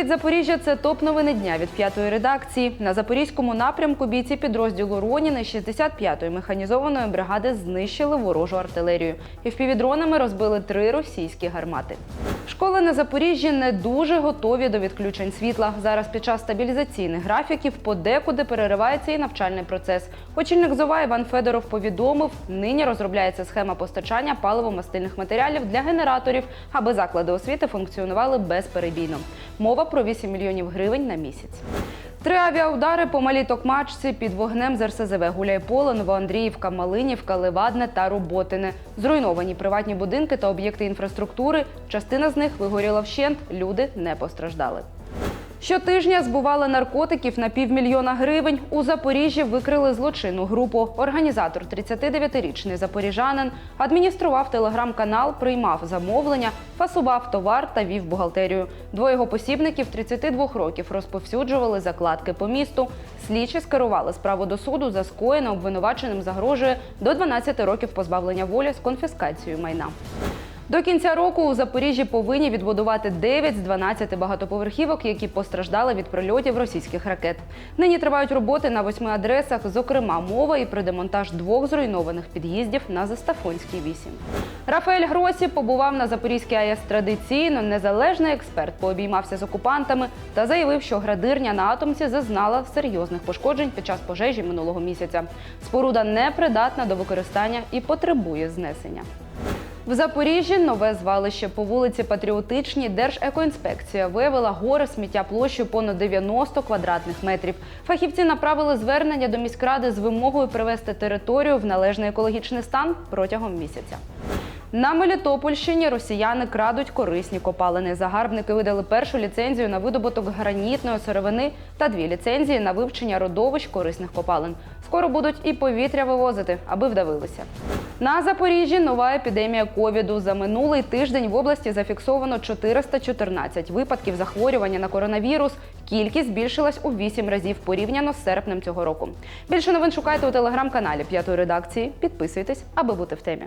Привіт, Запоріжжя! Це топ новини дня від п'ятої редакції. На запорізькому напрямку бійці підрозділу Роніни 65-ї механізованої бригади знищили ворожу артилерію. І впівдронами розбили три російські гармати. Школи на Запоріжжі не дуже готові до відключень світла. Зараз під час стабілізаційних графіків подекуди переривається і навчальний процес. Очільник ЗОВА Іван Федоров повідомив, нині розробляється схема постачання паливо-мастильних матеріалів для генераторів, аби заклади освіти функціонували безперебійно. Мова про 8 мільйонів гривень на місяць. Три авіаудари по малій Токмачці під вогнем з РСЗВ Гуляйполе, Новоандріївка, Малинівка, Левадне та Роботине. Зруйновані приватні будинки та об'єкти інфраструктури. Частина з них вигоріла вщент, люди не постраждали. Щотижня збували наркотиків на півмільйона гривень. У Запоріжжі викрили злочинну групу. Організатор, 39-річний запоріжанин, адміністрував телеграм-канал, приймав замовлення, фасував товар та вів бухгалтерію. Двоє його посібників 32 років розповсюджували закладки по місту. Слідчі скерували справу до суду за скоєне обвинуваченим загрожує до 12 років позбавлення волі з конфіскацією майна. До кінця року у Запоріжжі повинні відбудувати 9 з 12 багатоповерхівок, які постраждали від прильотів російських ракет. Нині тривають роботи на восьми адресах, зокрема мова і про демонтаж двох зруйнованих під'їздів на Застафонській 8. Рафаель Гросі побував на Запорізькій АЕС традиційно. Незалежний експерт пообіймався з окупантами та заявив, що градирня на атомці зазнала серйозних пошкоджень під час пожежі минулого місяця. Споруда непридатна до використання і потребує знесення. В Запоріжжі нове звалище по вулиці Патріотичній Держекоінспекція виявила гори сміття площею понад 90 квадратних метрів. Фахівці направили звернення до міськради з вимогою привести територію в належний екологічний стан протягом місяця. На Мелітопольщині росіяни крадуть корисні копалини. Загарбники видали першу ліцензію на видобуток гранітної сировини та дві ліцензії на вивчення родовищ корисних копалин. Скоро будуть і повітря вивозити, аби вдавилися. На Запоріжжі нова епідемія ковіду. За минулий тиждень в області зафіксовано 414 випадків захворювання на коронавірус. Кількість збільшилась у 8 разів порівняно з серпнем цього року. Більше новин шукайте у телеграм-каналі п'ятої редакції. Підписуйтесь, аби бути в темі.